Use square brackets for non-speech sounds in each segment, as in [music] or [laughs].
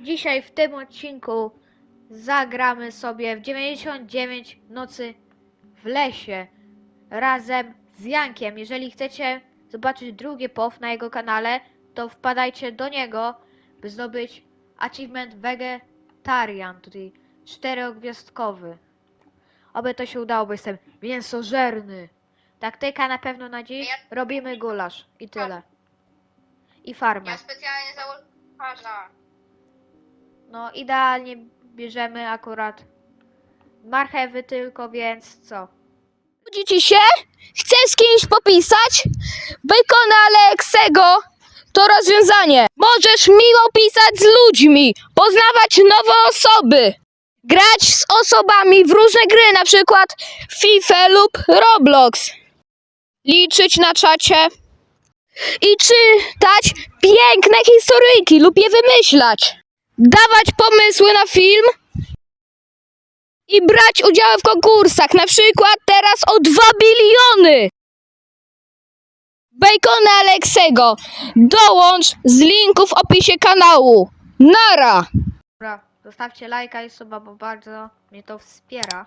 Dzisiaj w tym odcinku zagramy sobie w 99 nocy w lesie razem z Jankiem. Jeżeli chcecie zobaczyć drugi POW na jego kanale, to wpadajcie do niego, by zdobyć achievement Vegetarian, tutaj czterogwiazdkowy. Oby to się udało, bo jestem mięsożerny. Taktyka na pewno na dziś. Robimy gulasz i tyle. I farmę. Ja specjalnie założyłem. No, idealnie bierzemy akurat marchewy tylko, więc co? Nudzi ci się? Chcę z kimś popisać? Bacona Aleksego to rozwiązanie. Możesz miło pisać z ludźmi, poznawać nowe osoby, grać z osobami w różne gry, na przykład FIFA lub Roblox, liczyć na czacie i czytać piękne historyjki lub je wymyślać, dawać pomysły na film i brać udział w konkursach, na przykład teraz o 2 biliony. Bacona Aleksego. Dołącz z linku w opisie kanału. Nara! Dobra, zostawcie lajka i suba, bo bardzo mnie to wspiera.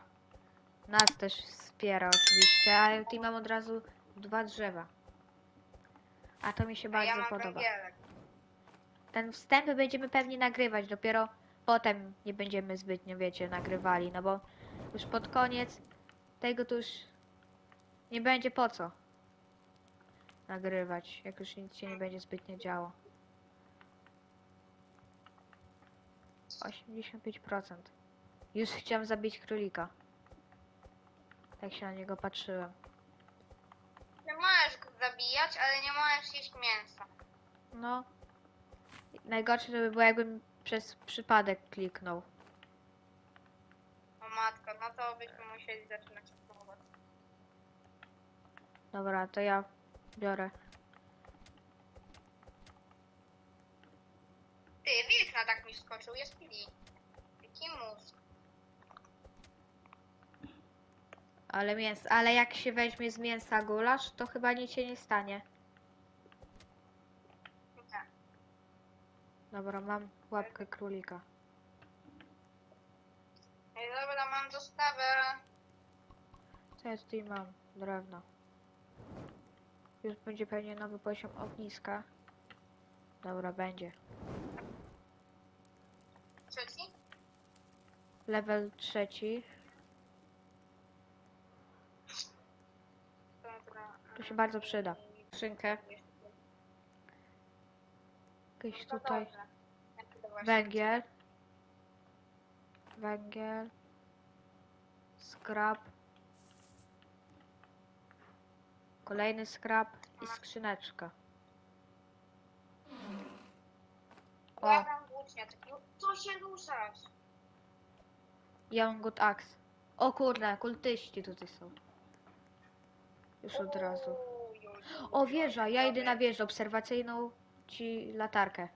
Nas też wspiera oczywiście, a ja tutaj mam od razu dwa drzewa. A to mi się bardzo ja mam podoba. Ten wstęp będziemy pewnie nagrywać, dopiero potem nie będziemy zbytnio, wiecie, nagrywali, no bo już pod koniec tego to już nie będzie po co nagrywać, jak już nic się nie będzie zbytnio działo. 85%. Już chciałem zabić królika. Tak się na niego patrzyłem. Nie możesz go zabijać, ale nie możesz jeść mięsa. No. Najgorsze to by było jakbym przez przypadek kliknął. O matko, no to byśmy musieli zaczynać od połowy. Dobra, to ja biorę. Ty, wilk na tak mi skoczył, jest pili. Jaki mózg. Ale mięs, ale jak się weźmie z mięsa gulasz, to chyba nic się nie stanie. Nie. Dobra, mam łapkę królika. Ej, dobra, mam dostawę. Co ja tutaj mam? Drewno. Już będzie pewnie nowy poziom ogniska. Dobra, będzie. Trzeci? Level trzeci. Dobra. To się bardzo przyda. Skrzynkę. Jakieś No tutaj. Ja właśnie- węgiel. Węgiel. Skrap. Kolejny skrap i skrzyneczka. O, Ja mam włócznia. Co się ruszasz? Young Good Axe. O kurde, kultyści tutaj są. Już od razu. O, wieża, ja idę dobra. na wieżę obserwacyjną ci latarkę.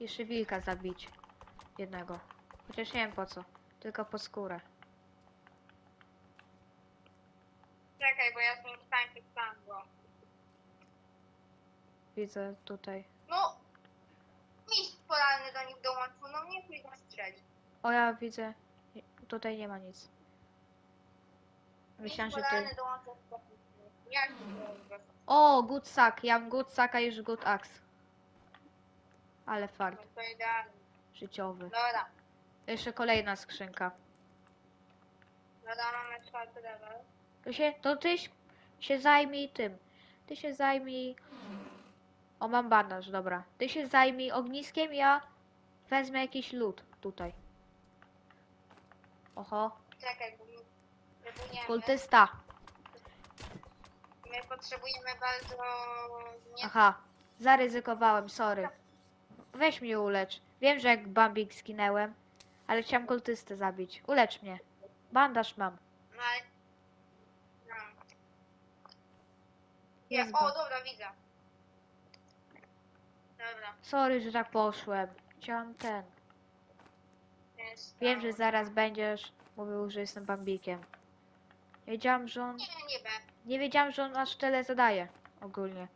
Jeszcze wilka zabić. Jednego. Chociaż nie wiem po co. Tylko po skórę. Czekaj, bo ja z nim tańczę tango. Widzę tutaj. No! Mistrz polarny do nich dołączył, no nie pójdę strzelić. O, ja widzę. Nie- Tutaj nie ma nic. Myślałem, że Mistrz ty. polarny dołączył do było? O, good sack. Ja mam good sack, a już good axe. Ale fart. No to idealnie. Życiowy. Dobra. Jeszcze kolejna skrzynka. Dobra, mamy czwarty level. To się, to ty się- się zajmij tym. Ty się zajmij. O, mam bandaż, dobra. Ty się zajmij ogniskiem, ja wezmę jakiś lód tutaj. Oho, Czekaj, bo my potrzebujemy, kultysta. My potrzebujemy bardzo... Nie... Aha, zaryzykowałem, sorry. Weź mnie ulecz. Wiem, że jak Bambik skinęłem, ale chciałem kultystę zabić. Ulecz mnie. Bandaż mam. No ale... No. Ja, Jest o, go. dobra, widzę. Dobra, Sorry, że tak poszłem. Chciałam ten. jest... Wiem, że zaraz będziesz mówił, że jestem Bambikiem. Wiedziałam, że on... Nie, nie B. Nie wiedziałam, że on aż tyle zadaje. Ogólnie.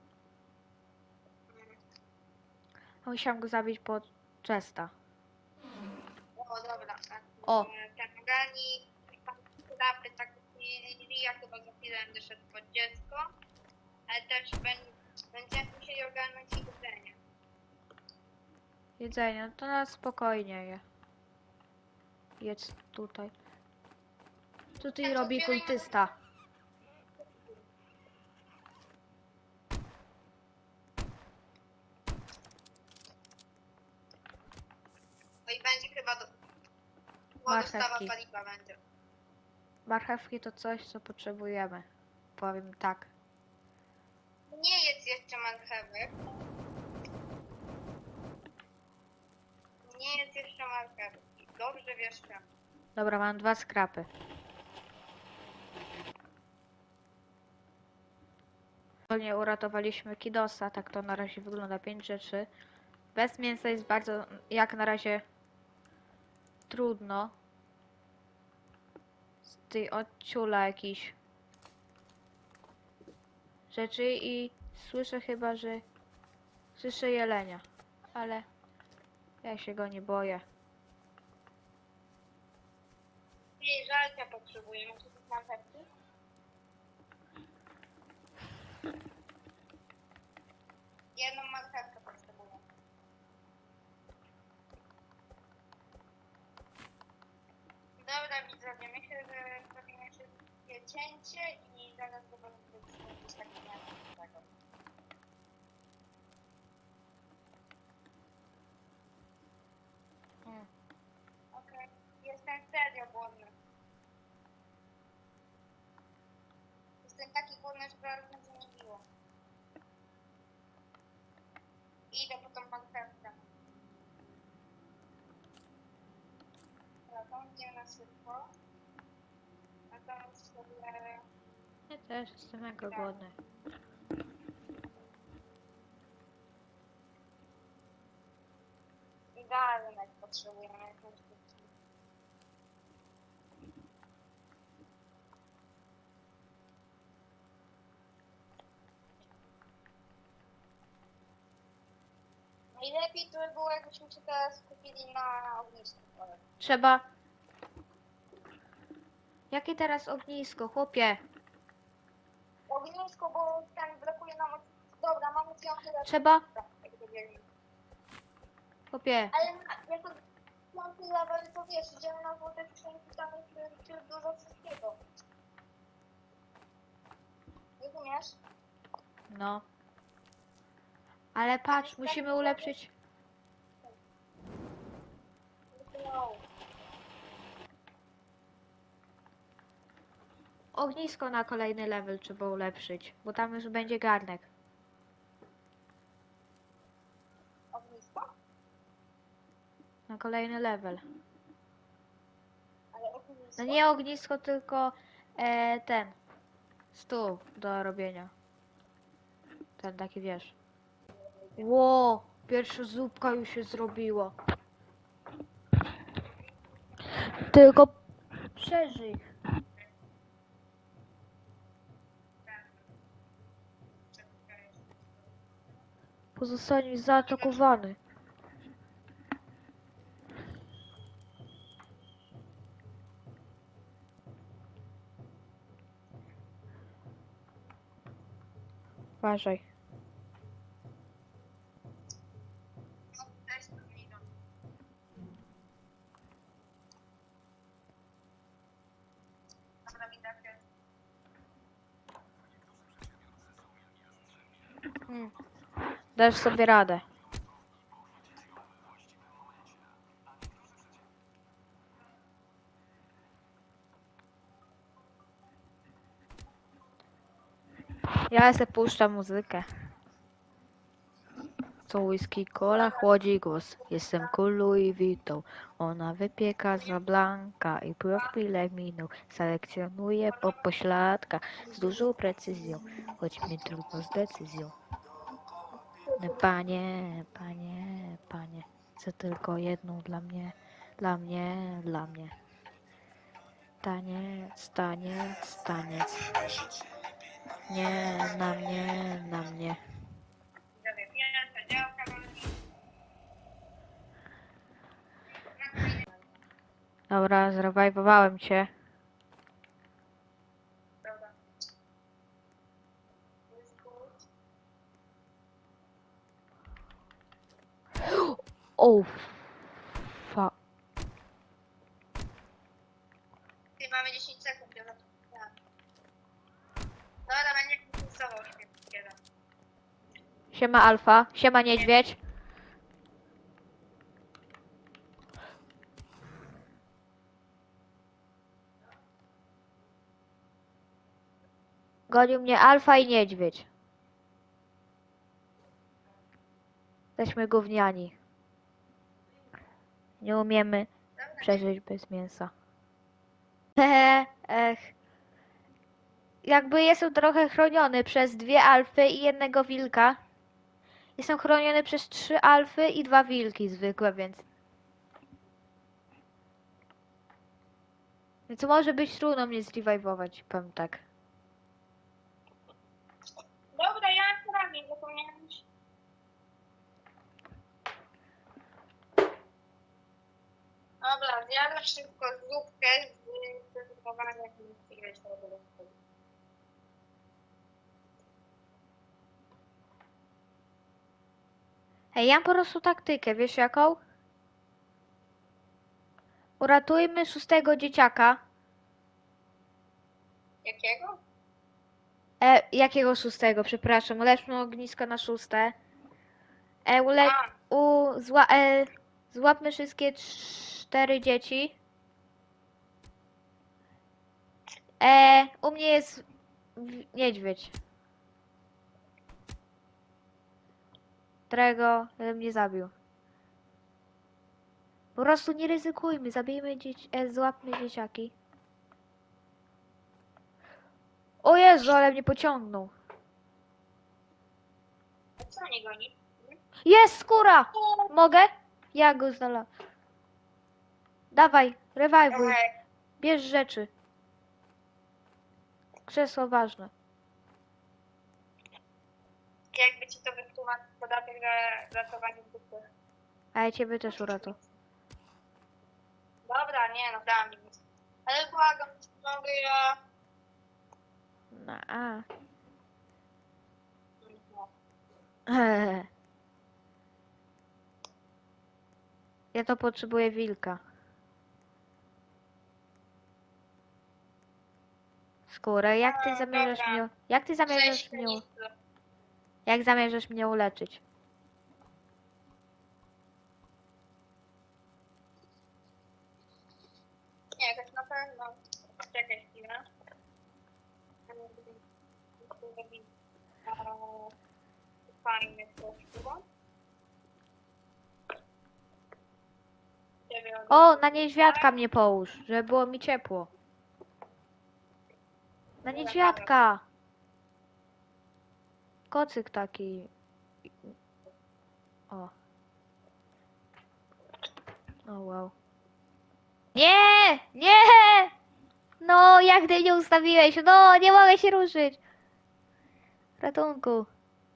Musiałam go zabić po Czesta. O, dobra. O. E, Ten organik, klapy, tak ja chyba za chwilę będę szedł pod dziecko, ale też będziemy musieli ogarnąć jedzenie. Jedzenie, no to na spokojnie je. Jedz tutaj. Co to robi kultysta? No i będzie chyba do... Marchewki. Dostawa paliwa będzie. Marchewki to coś, co potrzebujemy. Powiem tak. Nie jedz jeszcze marchewek. Nie jedz jeszcze marchewki. Dobrze wiesz czemu. Dobra, mam dwa skrapy. Wspólnie uratowaliśmy Kidosa, tak to na razie wygląda. Pięć rzeczy. Bez mięsa jest bardzo, jak na razie, trudno. Z tej odciula jakiś rzeczy i słyszę chyba, że słyszę jelenia, ale ja się go nie boję. Jej żarcia potrzebujemy. Czy to marchewki? Jedną marchewkę potrzebuję. Dobra widzowie, szybkie cięcie i zaraz go będę zrobić takie miasto tego. Mm. Okej, jestem serio głodny. Jestem taki głodny, że zaraz będzie mi miło. Idę po tą marchewkę. Dobra, to idziemy na szybko. Ja też jestem mega głodny. idealnek potrzebujemy jakąś. Najlepiej to by było, jakbyśmy się teraz skupili na ognisku. Trzeba. Jakie teraz ognisko, chłopie? Ognisko, bo tam brakuje nam... Dobra, mamy piąty level. Trzeba, chłopie. Ale jako piąty level, to wiesz, idziemy na złote skrzynki, tam jest dużo wszystkiego. Rozumiesz? No. Ale patrz, musimy ulepszyć. No. Ognisko na kolejny level trzeba ulepszyć, bo tam już będzie garnek. Ognisko? Na kolejny level. Ale ognisko? No nie ognisko, tylko e, ten. Stół do robienia. Ten taki wiesz. Ło, pierwsza zupka już się zrobiła. Tylko przeżyj. Pozostaniesz zaatakowany. Uważaj. No, też tu idą. Dobra, widać. Hmm. Dasz sobie radę. Ja se puszczam muzykę. Co whisky cola chłodzi głos. Jestem kulu i witą. Ona wypieka za blanka i profile minął. Selekcjonuje po pośladkach z dużą precyzją. Choć mi trudno z decyzją. Panie, panie, panie. Chcę tylko jedną dla mnie, dla mnie, dla mnie. Taniec, taniec, taniec. Nie, na mnie, na mnie. Dobra, zrewajwowałem cię. O, fa. Ty mamy 10 sekund, ja. Dobra, będzie pisował się kiedy. Siema Alfa, siema Niedźwiedź. Gonił mnie Alfa i Niedźwiedź. Jesteśmy gówniani. Nie umiemy przeżyć bez mięsa. [laughs] Ech. Jakby jestem trochę chroniony przez dwie alfy i jednego wilka. Jestem chroniony przez trzy alfy i dwa wilki zwykłe, więc. Więc może być trudno mnie zrewajwować, powiem tak. Dobra, ja prawie zapomniałam. się. Zjadam szybko zupkę z zdecydowania i grać to do Hej, ja mam po prostu taktykę, wiesz jaką? Uratujmy szóstego dzieciaka. Jakiego? E, jakiego szóstego? Przepraszam, ulepszmy ognisko na szóste. E, ule, A, u, zła, e, złapmy wszystkie cztery dzieci. E, u mnie jest niedźwiedź. Którego e, mnie zabił. Po prostu nie ryzykujmy, zabijmy dzieci, e, złapmy dzieciaki. O Jezu, ale mnie pociągnął. co nie goni? Jest skóra! Mogę? Ja go znalazłem. Dawaj, rewajwuj. Bierz rzeczy. Krzesło ważne. jakby ci to wytłumaczyć podatek za ratowanie dupy. A ja ciebie też uratuję. Dobra, nie no, dam mi. Ale błagam, mogę ja... No, a. No. [laughs] Ja to potrzebuję wilka. Skórę, jak ty A, zamierzasz dobra. mnie... Jak ty zamierzasz Cześć, mnie... Jak zamierzasz mnie uleczyć? Nie, tak na pewno. Czekaj chwilę. Fajnie. Ciebie O, na niedźwiadka mnie połóż, żeby było mi ciepło. Na niedźwiadka! Kocyk taki. O. O wow. Nie! Nie! No, jak ty mnie ustawiłeś? No, nie mogę się ruszyć. Ratunku.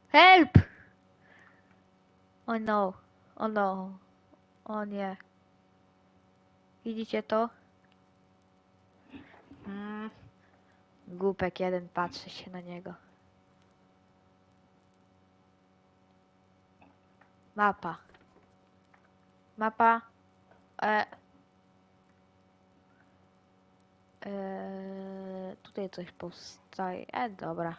Help! O no. O no. O nie. Widzicie to? Głupek jeden patrzy się na niego. Mapa. Mapa. E. E, tutaj coś powstaje. E, dobra.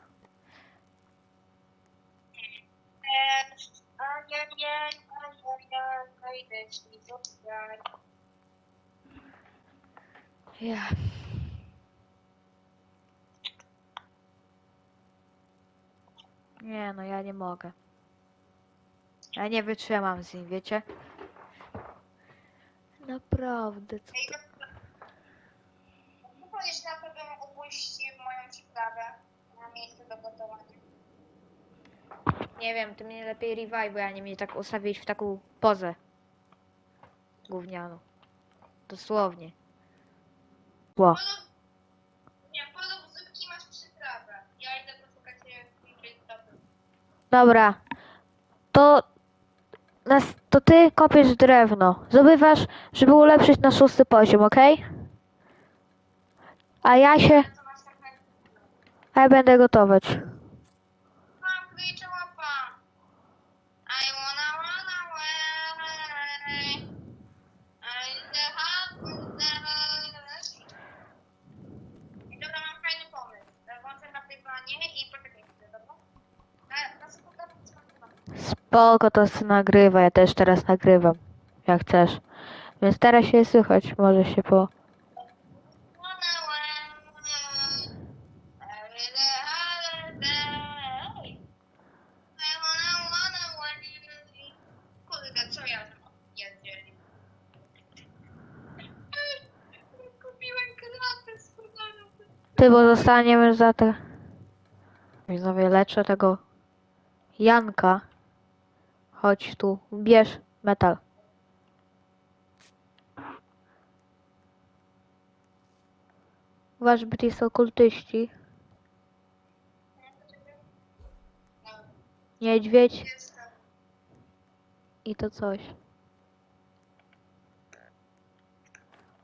Eee, Nie no, ja nie mogę. Ja nie wytrzymam z nim, wiecie? Naprawdę, co to? powiesz na opuścił moją na miejsce do gotowania. Nie wiem, ty mnie lepiej revive, bo ja nie mnie tak ustawić w taką pozę. Gównianą. Dosłownie. Ło. Nie, zupki masz przyprawę. Ja idę poszukać je w stopy. Dobra. To nas, to ty kopiesz drewno. Zdobywasz, żeby ulepszyć na szósty poziom, okej? A ja się, a ja będę gotować. Mam kryjcze łapa. I wanna run away. I the I dobra, mam fajny pomysł. Włączę nagrywanie i poczekaj chwilę, dobra? E, na sekundę, sekundę. Spoko, to się nagrywa, ja też teraz nagrywam, jak chcesz. Więc teraz się słychać, może się po... Ty, bo zostaniemy za te... Widzowie, leczę tego Janka. Chodź tu, bierz metal. Wasz byli są kultyści. Niedźwiedź Jestem. i to coś.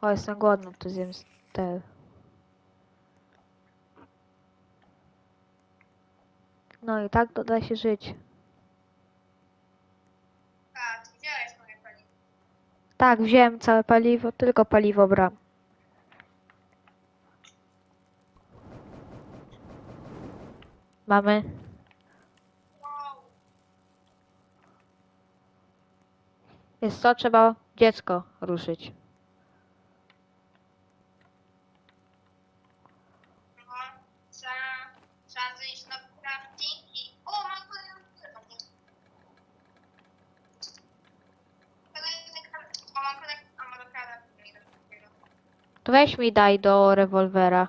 O, jestem głodny, to zjem te... No i tak to da się żyć. A, ty widziałeś moje paliwo. Tak, wziąłem całe paliwo, tylko paliwo bram. Mamy. Jest co? Trzeba dziecko ruszyć. No, trzeba, trzeba zejść na crafting i... O, mam kolejną drzewo. Kolejny kar- O, mam kolejny... A, mam karabin. To weź mi daj do rewolwera.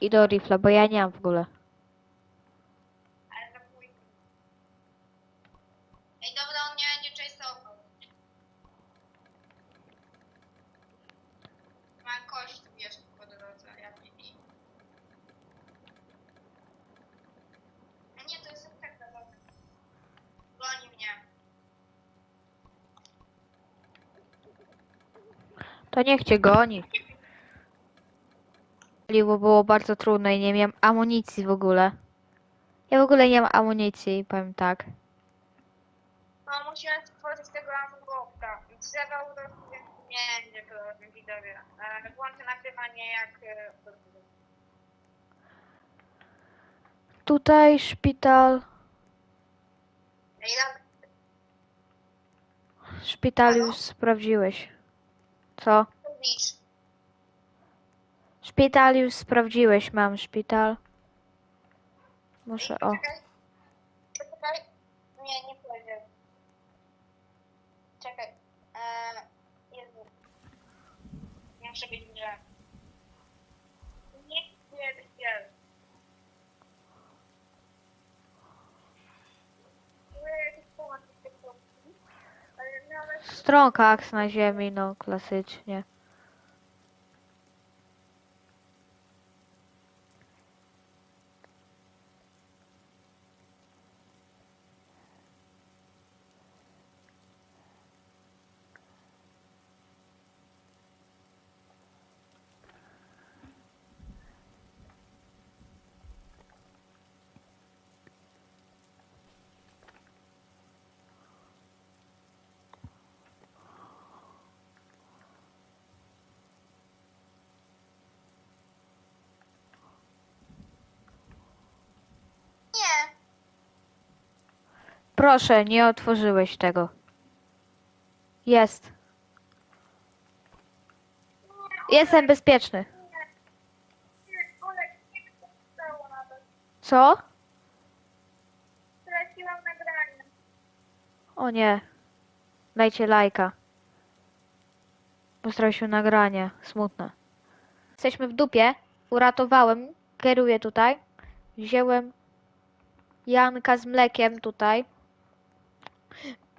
I do rifla, bo ja nie mam w ogóle. Ale to później. Ej, dobra, on mnie będzie chase'ował. Ma kość wiesz po drodze, ja nie A nie, to jest efekt dobra. Goni mnie. To niech cię goni. Paliwo było bardzo trudne i nie miałem amunicji w ogóle. Ja w ogóle nie mam amunicji, powiem tak. No, musiałem stworzyć tego. Drzewa urosły, więc nie będzie problem, widzowie. E, Włączę nagrywanie jak... e, Tutaj szpital. Ej, dobra. Szpital już sprawdziłeś. Co? Mówisz. Szpital już sprawdziłeś, mam szpital. Muszę, o. Czekaj. Czekaj. Nie, nie powiedział. Czekaj. Eee, Jezu. Muszę być. Nie Ale nawet Strong axe na ziemi, no klasycznie. nie. Proszę, nie otworzyłeś tego. Jest. Jestem bezpieczny. Co? Straciłam nagranie. O nie. Dajcie lajka. Postracił nagranie. Smutne. Jesteśmy w dupie. Uratowałem. Kieruję tutaj. Wziąłem Janka z mlekiem tutaj.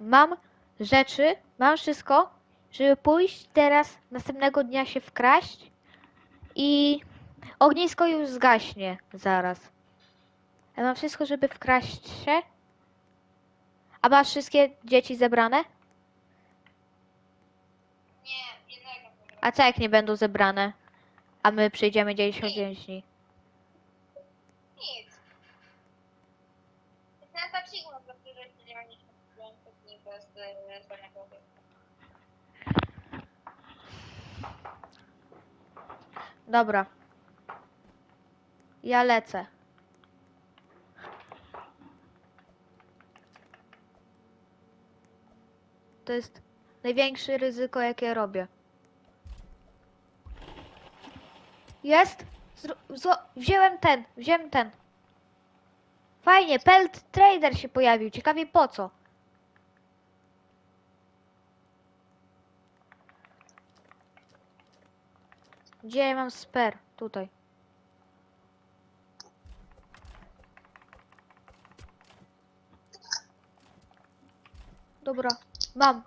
Mam rzeczy. Mam wszystko, żeby pójść teraz następnego dnia się wkraść. I ognisko już zgaśnie zaraz. Ja mam wszystko, żeby wkraść się. A masz wszystkie dzieci zebrane? Nie, jednego. A co jak nie będą zebrane? A my przyjdziemy 99 dni. Nic. Jest na achievement, za który 95 dni bez y, zwolnionego Dobra. Ja lecę. To jest największe ryzyko, jakie robię. Jest? Zo- wziąłem ten, wziąłem ten. Fajnie, Pelt Trader się pojawił. Ciekawie po co? Gdzie ja mam sper? Tutaj. Dobra, mam.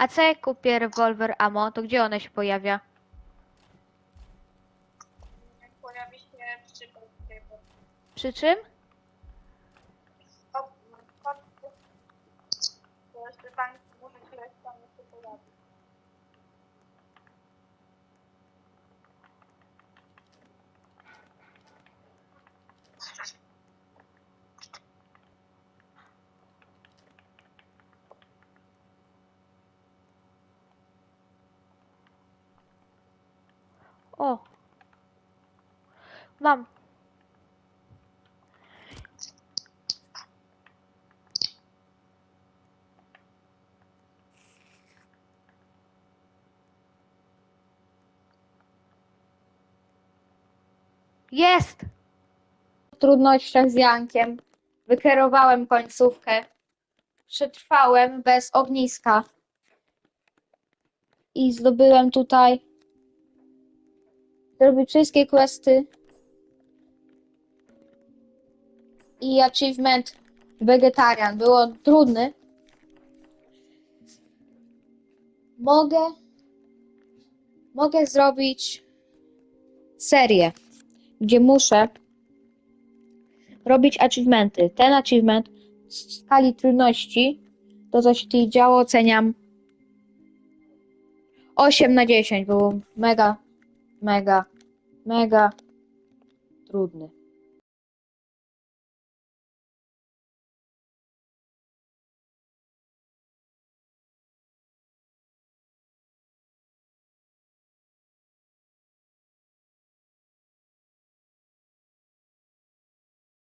A co jak kupię rewolwer ammo, to gdzie one się pojawia? Pojawi się przy. Przy czym? O, o, To jest pytanie, może się tam jeszcze pojawi. O. Mam. Jest! W trudnościach z Jankiem. Wykierowałem końcówkę. Przetrwałem bez ogniska. I zdobyłem tutaj zrobić wszystkie questy i achievement vegetarian. Było trudny. Mogę mogę zrobić serię, gdzie muszę robić achievementy. Ten achievement w skali trudności to co się tutaj działo oceniam 8 na 10. Był mega mega, mega trudny.